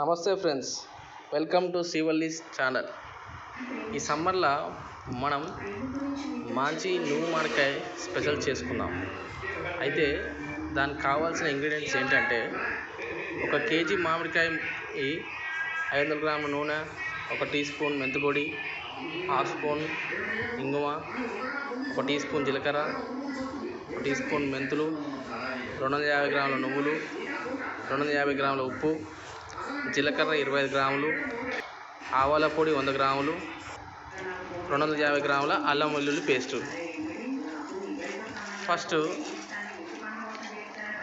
నమస్తే friends. Welcome to Srivalli's channel ఈ సమ్మర్లో మనం మంచి నువ్వు మామిడికాయ స్పెషల్ చేసుకున్నాం అయితే దానికి కావాల్సిన ఇంగ్రీడియంట్స్ ఏంటంటే ఒక కేజీ మామిడికాయ ఐదు వందల గ్రాముల నూనె ఒక టీ స్పూన్ మెంతిపొడి హాఫ్ స్పూన్ ఇంగువ ఒక టీ స్పూన్ జీలకర్ర ఒక టీ స్పూన్ మెంతులు రెండు వందల యాభై గ్రాముల నువ్వులు రెండు వందల యాభై గ్రాముల ఉప్పు జీలకర్ర ఇరవై ఐదు గ్రాములు ఆవాల పొడి వంద గ్రాములు రెండు వందల యాభై గ్రాముల అల్లం వెల్లుల్లి పేస్టు. ఫస్ట్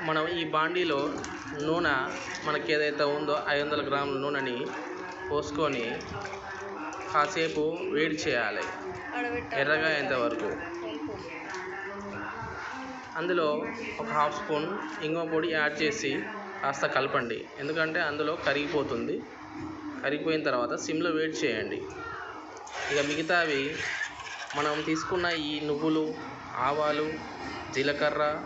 మనం ఈ బాండీలో నూనె మనకి ఏదైతే ఉందో ఐదు వందల గ్రాముల నూనెని పోసుకొని కాసేపు వేడి చేయాలి ఎర్రగా అయ్యేంత వరకు. అందులో ఒక హాఫ్ స్పూన్ ఇంగువ పొడి యాడ్ చేసి కాస్త కలపండి. ఎందుకంటే అందులో కరిగిపోతుంది. కరిగిపోయిన తర్వాత సిమ్లో వేడి చేయండి. ఇక మిగతావి మనం తీసుకున్న ఈ నువ్వులు ఆవాలు జీలకర్ర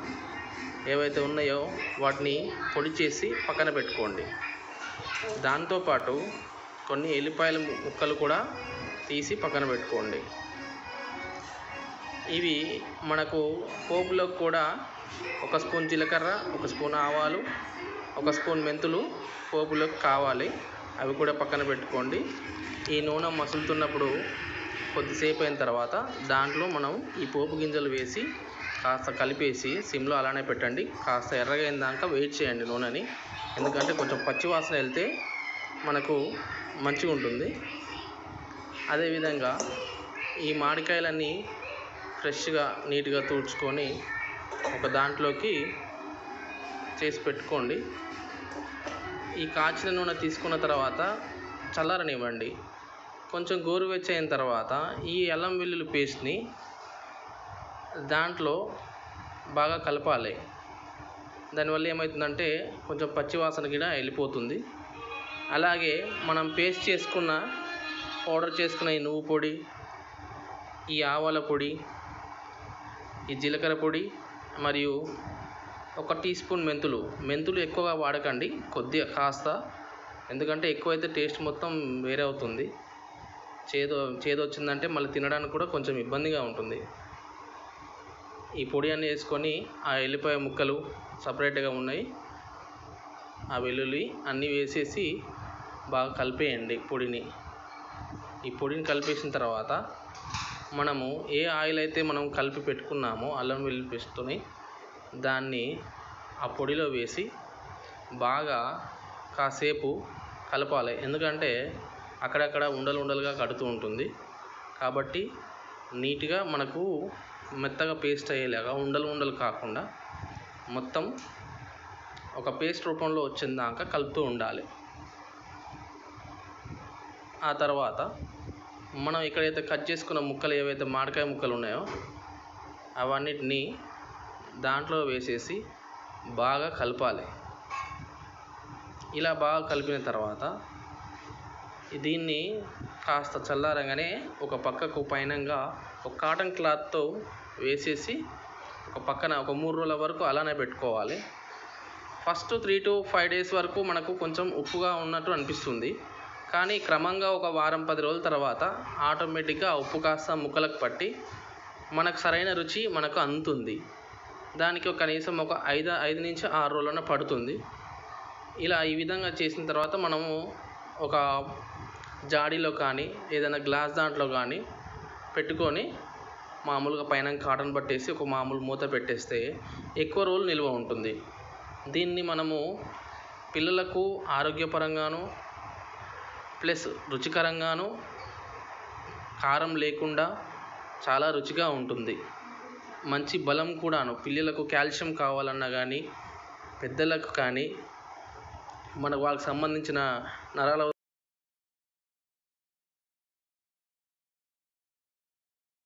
ఏవైతే ఉన్నాయో వాటిని పొడి చేసి పక్కన పెట్టుకోండి. దాంతోపాటు కొన్ని ఎల్లిపాయల ముక్కలు కూడా తీసి పక్కన పెట్టుకోండి. ఇవి మనకు పోపులో కూడా ఒక స్పూన్ జీలకర్ర ఒక స్పూన్ ఆవాలు ఒక స్పూన్ మెంతులు పోపులోకి కావాలి. అవి కూడా పక్కన పెట్టుకోండి. ఈ నూనె మసులుతున్నప్పుడు కొద్దిసేపు అయిన తర్వాత దాంట్లో మనం ఈ పోపు గింజలు వేసి కాస్త కలిపేసి సిమ్లో అలానే పెట్టండి. కాస్త ఎర్రగా అయిన దాకా వెయిట్ చేయండి నూనెని. ఎందుకంటే కొంచెం పచ్చి వాసన వెళ్తే మనకు మంచిగా ఉంటుంది. అదేవిధంగా ఈ మామిడికాయలన్నీ ఫ్రెష్గా నీట్గా తుడుచుకొని ఒక దాంట్లోకి చేసి పెట్టుకోండి. ఈ కాచిన నూనె తీసుకున్న తర్వాత చల్లారనివ్వండి. కొంచెం గోరువెచ్చ అయిన తర్వాత ఈ అల్లం వెల్లుల్లి పేస్ట్ని దాంట్లో బాగా కలపాలి. దానివల్ల ఏమవుతుందంటే కొంచెం పచ్చివాసన కూడా వెళ్ళిపోతుంది. అలాగే మనం పేస్ట్ చేసుకున్న పౌడర్ చేసుకున్న ఈ నువ్వు పొడి ఈ ఆవాల పొడి ఈ జీలకర్ర పొడి మరియు ఒక టీ స్పూన్ మెంతులు. మెంతులు ఎక్కువగా వాడకండి. కొద్దిగా కాస్త. ఎందుకంటే ఎక్కువైతే టేస్ట్ మొత్తం వేరే అవుతుంది. చేదు చేదు వచ్చిందంటే మళ్ళీ తినడానికి కూడా కొంచెం ఇబ్బందిగా ఉంటుంది. ఈ పొడి అన్ని వేసుకొని ఆ ఎల్లిపాయ ముక్కలు సపరేట్గా ఉన్నాయి. ఆ వెల్లుల్లి అన్నీ వేసేసి బాగా కలిపేయండి పొడిని. ఈ పొడిని కలిపేసిన తర్వాత మనము ఏ ఆయిల్ అయితే మనం కలిపి పెట్టుకున్నామో అల్లం వెల్లుల్లి పేస్ట్తోని దాన్ని ఆ పొడిలో వేసి బాగా కాసేపు కలపాలి. ఎందుకంటే అక్కడక్కడ ఉండలు ఉండలుగా కడుతూ ఉంటుంది. కాబట్టి నీట్గా మనకు మెత్తగా పేస్ట్ అయ్యేలాగా ఉండలు ఉండలు కాకుండా మొత్తం ఒక పేస్ట్ రూపంలో వచ్చిందాక కలుపుతూ ఉండాలి. ఆ తర్వాత మనం ఎక్కడైతే కట్ చేసుకున్న ముక్కలు ఏవైతే మామిడికాయ ముక్కలు ఉన్నాయో అవన్నిటిని దాంట్లో వేసేసి బాగా కలపాలి. ఇలా బాగా కలిపిన తర్వాత దీన్ని కాస్త చల్లారగానే ఒక పక్కకు పైనంగా ఒక కాటన్ క్లాత్తో వేసేసి ఒక పక్కన ఒక మూడు రోజుల వరకు అలానే పెట్టుకోవాలి. First three to five days వరకు మనకు కొంచెం ఉప్పుగా ఉన్నట్టు అనిపిస్తుంది. కానీ క్రమంగా ఒక వారం పది రోజుల తర్వాత ఆటోమేటిక్గా ఉప్పు కాస్త ముక్కలకు పట్టి మనకు సరైన రుచి మనకు అందుతుంది. దానికి కనీసం ఒక ఐదు ఐదు నుంచి ఆరు రోజులన పడుతుంది. ఇలా ఈ విధంగా చేసిన తర్వాత మనము ఒక జాడీలో కానీ ఏదైనా గ్లాస్ దాంట్లో కానీ పెట్టుకొని మామూలుగా పైన కాటన్ పట్టేసి ఒక మామూలు మూత పెట్టేస్తే ఎక్కువ రోజులు నిల్వ ఉంటుంది. దీన్ని మనము పిల్లలకు ఆరోగ్యపరంగాను ప్లస్ రుచికరంగాను కారం లేకుండా చాలా రుచిగా ఉంటుంది. మంచి బలం కూడాను పిల్లలకు కాల్షియం కావాలన్నా కానీ పెద్దలకు కానీ మన వాళ్ళకి సంబంధించిన నరాల